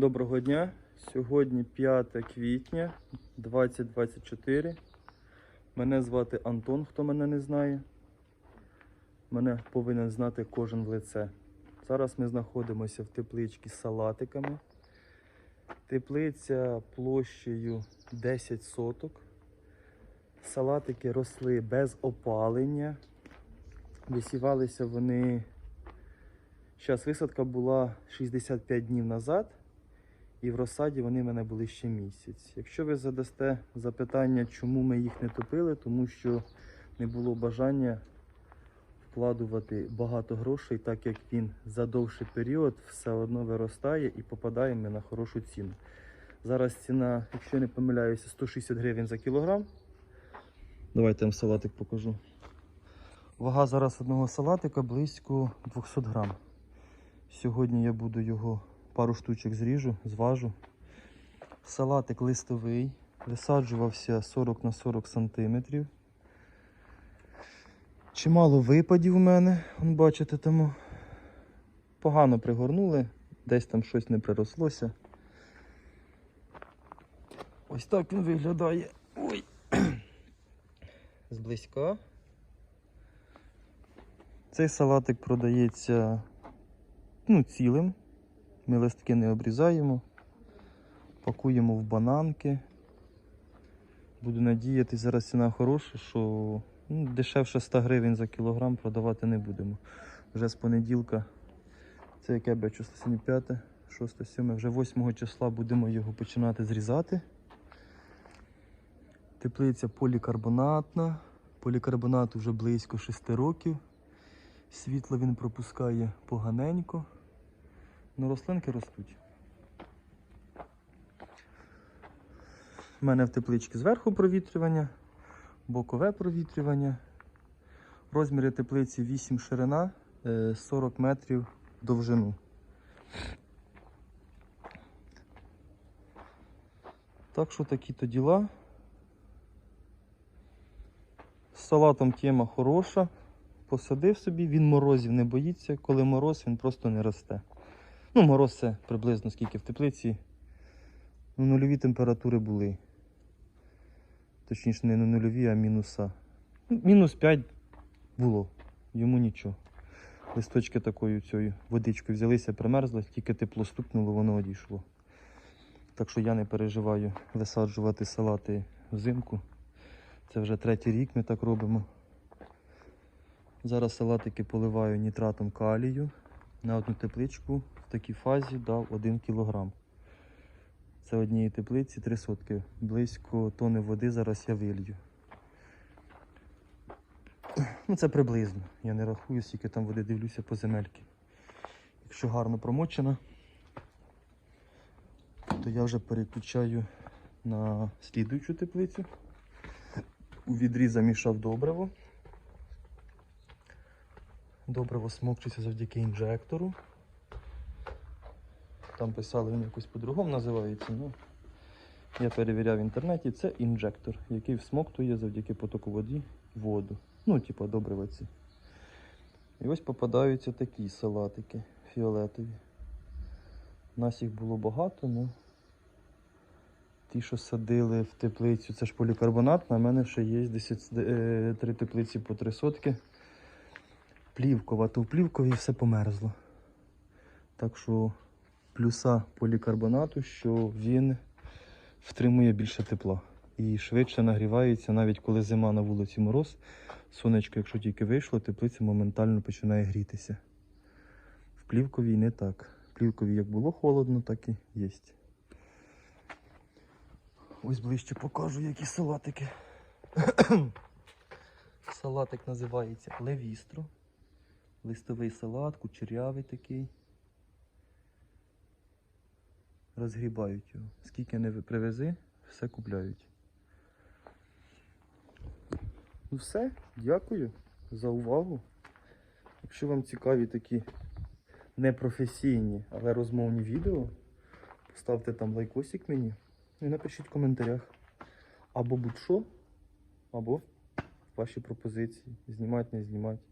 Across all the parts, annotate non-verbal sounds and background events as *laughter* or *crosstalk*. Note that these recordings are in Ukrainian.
Доброго дня. Сьогодні 5 квітня 2024. Мене звати Антон, хто мене не знає. Мене повинен знати кожен в лице. Зараз ми знаходимося в тепличці з салатиками. Теплиця площею 10 соток. Салатики росли без опалення. Висівалися вони. Зараз висадка була 65 днів назад, і в розсаді вони в мене були ще місяць. Якщо ви задасте запитання, чому ми їх не топили, тому що не було бажання вкладувати багато грошей, так як він за довший період все одно виростає і попадає ми на хорошу ціну. Зараз ціна, якщо я не помиляюся, 160 гривень за кілограм. Давайте вам салатик покажу. Вага зараз одного салатика близько 200 грам. Сьогодні я буду його пару штучок зріжу, зважу. Салатик листовий, висаджувався 40 на 40 сантиметрів. Чимало випадів у мене, вон бачите, тому погано пригорнули, десь там щось не прирослося. Ось так він виглядає. Ой. *clears throat* Зблизька. Цей салатик продається ну, цілим. Ми листки не обрізаємо, пакуємо в бананки. Буду надіяти, зараз ціна хороша, що ну, дешевше 100 гривень за кілограм продавати не будемо. Вже з понеділка, це яке б число сьогодні 5, 6, 7, вже 8 числа будемо його починати зрізати. Теплиця полікарбонатна. Полікарбонату вже близько 6 років. Світло він пропускає поганенько. Ну, рослинки ростуть. У мене в тепличці зверху провітрювання, бокове провітрювання. Розміри теплиці 8 ширина, е, 40 метрів довжину. Так що такі то діла. З салатом тема хороша. Посадив собі, він морозів не боїться. Коли мороз, він просто не росте. Ну, мороз це приблизно скільки в теплиці. Ну, нульові температури були. Точніше, не нульові, а мінуса. Ну, Мінус 5 було, йому нічого. Листочки такою цією водичкою взялися, примерзли, тільки тепло стукнуло, воно одійшло. Так що я не переживаю висаджувати салати взимку. Це вже третій рік ми так робимо. Зараз салатики поливаю нітратом калію. На одну тепличку в такій фазі дав 1 кг. Це однієї теплиці 3 сотки. Близько тони води зараз я вилью. Ну це приблизно. Я не рахую, скільки там води дивлюся по земельки. Якщо гарно промочена, то я вже переключаю на слідуючу теплицю. У відрі замішав добриво. Добриво смокчиться завдяки інжектору. Там писали, він якось по-другому називається. Ну, я перевіряв в інтернеті, це інжектор, який всмоктує завдяки потоку воді воду. Ну, типа добрива ці. І ось попадаються такі салатики фіолетові. Нас їх було багато, ну ті, що садили в теплицю, це ж полікарбонат, на мене ще є 10, е, три теплиці по три сотки плівкова, то в плівковій все померзло. Так що плюса полікарбонату, що він втримує більше тепла і швидше нагрівається, навіть коли зима на вулиці мороз. Сонечко, якщо тільки вийшло, теплиця моментально починає грітися. В плівковій не так. В плівковій як було холодно, так і є. Ось ближче покажу, які салатики. Салатик називається левістро. Листовий салат, кучерявий такий. Розгрібають його. Скільки не привези, все купляють. Ну все, дякую за увагу. Якщо вам цікаві такі непрофесійні, але розмовні відео, поставте там лайкосик мені і напишіть в коментарях. Або будь-що, або ваші пропозиції. Знімати, не знімати.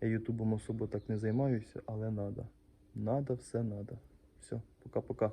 Я ютубом особо так не займаюся, але надо. Надо, все надо. Все, пока-пока.